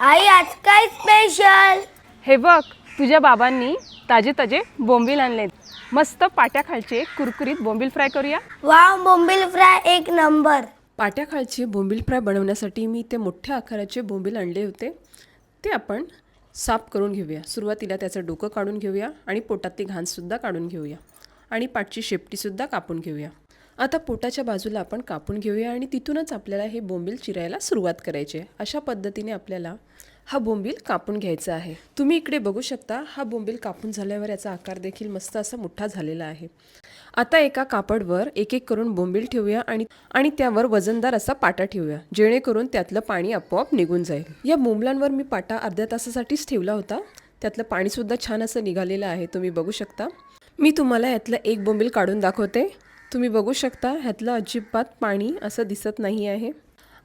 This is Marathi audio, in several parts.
आई आज काय स्पेशल हे बघ तुझ्या बाबांनी ताजे ताजे बोंबील आणलेत मस्त पाट्याखालचे कुरकुरीत बोंबील फ्राय करूया? वाव बोंबील फ्राय एक नंबर. पाट्याखालचे बोंबील फ्राय बनवण्यासाठी मी ते मोठ्या आकाराचे बोंबील आणले होते. ते आपण साफ करून घेऊया. सुरुवातीला त्याचं डोकं काढून घेऊया आणि पोटातली घाणसुद्धा काढून घेऊया. आणि पाठची शेपटीसुद्धा कापून घेऊया. आता पोटाच्या बाजूला आपण कापून घेऊया आणि तिथूनच आपल्याला हे बोंबील चिरायला सुरुवात करायची आहे. अशा पद्धतीने आपल्याला हा बोंबील कापून घ्यायचा आहे. तुम्ही इकडे बघू शकता हा बोंबील कापून झाल्यावर याचा आकार देखील मस्त असा मोठा झालेला आहे. आता एका कापडवर एक एक करून बोंबील ठेवूया आणि आणि त्यावर वजनदार असा पाटा ठेवूया जेणेकरून त्यातलं पाणी आपोआप निघून जाईल. या बोंबलांवर मी पाटा अर्ध्या तासासाठीच ठेवला होता. त्यातलं पाणीसुद्धा छान असं निघालेलं आहे तुम्ही बघू शकता. मी तुम्हाला यातलं एक बोंबील काढून दाखवते. तुम्ही बघू शकता ह्यातलं अजिबात पाणी असं दिसत नाही आहे.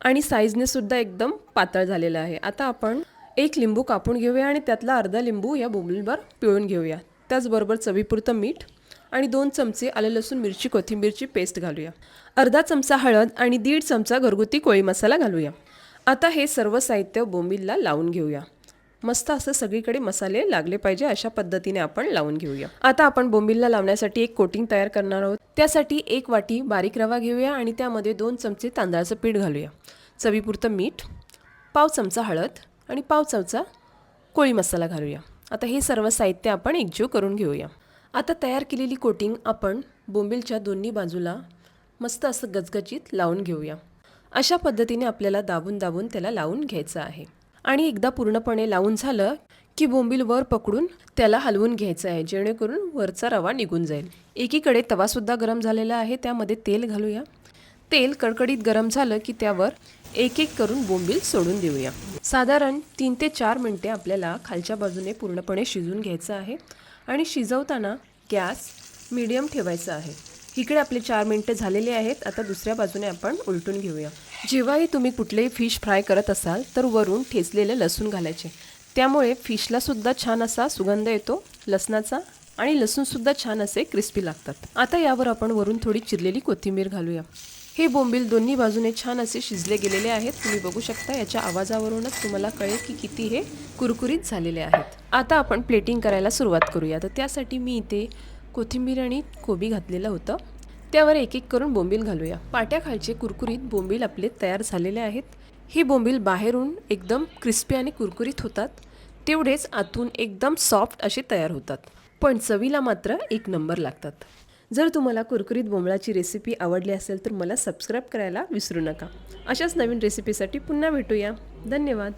आणि साईजने सुद्धा एकदम पातळ झालेलं आहे. आता आपण एक लिंबू कापून घेऊया आणि त्यातला अर्धा लिंबू या बोंबीलवर पिळून घेऊया. त्याचबरोबर चवीपुरतं मीठ आणि दोन चमचे आलं लसूण मिरची कोथिंबीरची पेस्ट घालूया. अर्धा चमचा हळद आणि दीड चमचा घरगुती कोळी मसाला घालूया. आता हे सर्व साहित्य बोंबीलला लावून घेऊया. मस्त असं सगळीकडे मसाले लागले पाहिजे अशा पद्धतीने आपण लावून घेऊया. आता आपण बोंबीलला लावण्यासाठी एक कोटिंग तयार करणार आहोत. त्यासाठी एक वाटी बारीक रवा घेऊया आणि त्यामध्ये दोन चमचे तांदळाचं पीठ घालूया. चवीपुरतं मीठ पाव चमचा हळद आणि पाव चमचा कोळी मसाला घालूया. आता हे सर्व साहित्य आपण एकजीव करून घेऊया. आता तयार केलेली कोटिंग आपण बोंबीलच्या दोन्ही बाजूला मस्त असं गजगजीत लावून घेऊया. अशा पद्धतीने आपल्याला दाबून दाबून त्याला लावून घ्यायचं आहे. आणि एकदा पूर्णपणे लावून झालं की बोंबील वर पकडून त्याला हलवून घ्यायचं आहे जेणेकरून वरचा रवा निघून जाईल. एकीकडे तवासुद्धा गरम झालेला आहे त्यामध्ये तेल घालूया. तेल कडकडीत गरम झालं की त्यावर एक एक करून बोंबील सोडून देऊया. साधारण तीन ते चार मिनटे आपल्याला खालच्या बाजूने पूर्णपणे शिजून घ्यायचं आहे आणि शिजवताना गॅस मीडियम ठेवायचा आहे. इकडे आपले चार मिनटं झालेले आहेत. आता दुसऱ्या बाजूने आपण उलटून घेऊया. जेव्हाही तुम्ही कुठलेही फिश फ्राय करत असाल तर वरून ठेचलेले लसूण घालायचे. त्यामुळे फिशलासुद्धा छान असा सुगंध येतो लसणाचा आणि लसूणसुद्धा छान असे क्रिस्पी लागतात. आता यावर आपण वरून थोडी चिरलेली कोथिंबीर घालूया. हे बोंबील दोन्ही बाजूने छान असे शिजले गेलेले आहेत. तुम्ही बघू शकता याच्या आवाजावरूनच तुम्हाला कळेल की किती हे कुरकुरीत झालेले आहेत. आता आपण प्लेटिंग करायला सुरुवात करूया. तर त्यासाठी मी इथे कोथिंबीर आणि कोबी घातलेलं होतं. त्यावर एक एक करून बोंबील घालूया. पाट्याखालचे कुरकुरीत बोंबील आपले तयार झालेले आहेत. ही बोंबील बाहेरून एकदम क्रिस्पी आणि कुरकुरीत होतात. तेवढेच आतून एकदम सॉफ्ट असे तयार होतात. पण चवीला मात्र एक नंबर लागतात. जर तुम्हाला कुरकुरीत बोंबळाची रेसिपी आवडली असेल तर मला सबस्क्राईब करायला विसरू नका. अशाच नवीन रेसिपीसाठी पुन्हा भेटूया. धन्यवाद.